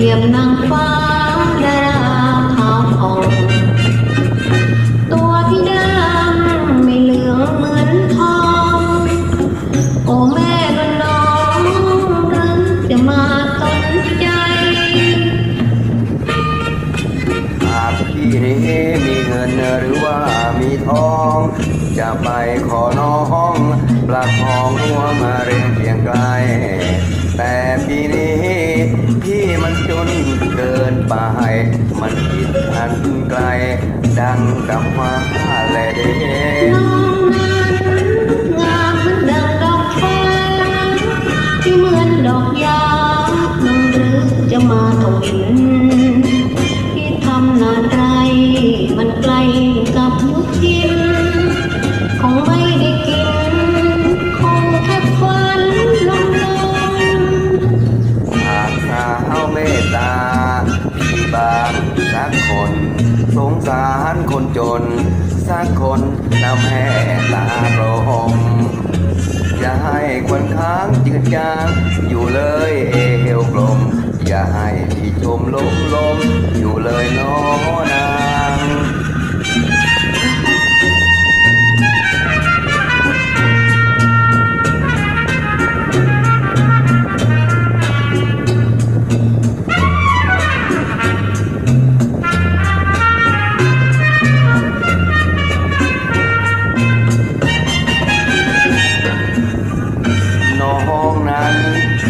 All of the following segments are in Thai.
เทียมนางฟ้าดาราขาวผ่องตัวพี่ดำไม่เหลืองเหมือนทอง โอ้แม่ก็น้องรือจะมาสนใจหากพี่นี้มีเงินหรือว่ามีทอง จะไปขอน้องปลาทองรัวมาเรียงเคียงไกลแต่ บาย มันคิดอันไกล ดังกับฟ้าและเด กคน สงสารคนจน สักคนนำแห่ตาโปรมอย่าให้ควันค้างจืดจางอยู่เลยเอวกลม อย่าให้ที่ชมลมลมอยู่เลย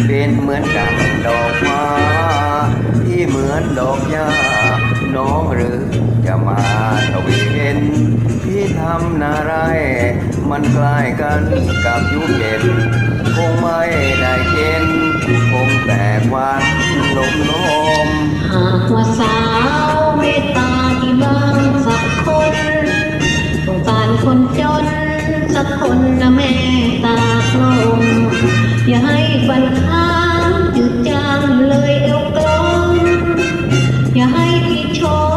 เป็นเหมือนดังดอกไม้ที่เหมือนดอกหญ้าน้องหรือจะมาตะเวนพี่ทำนาไร มันใกล้กันกับยุคเย็นคงไม่ได้เย็นคงแต่วันลมลมหากว่าสาวเมตตาที่บ้างสักคนสงสารคนจนสักคนนะแม่ อย่าให้ฝันค้างจืดจางเลยเอวกลมอย่าให้พี่ชม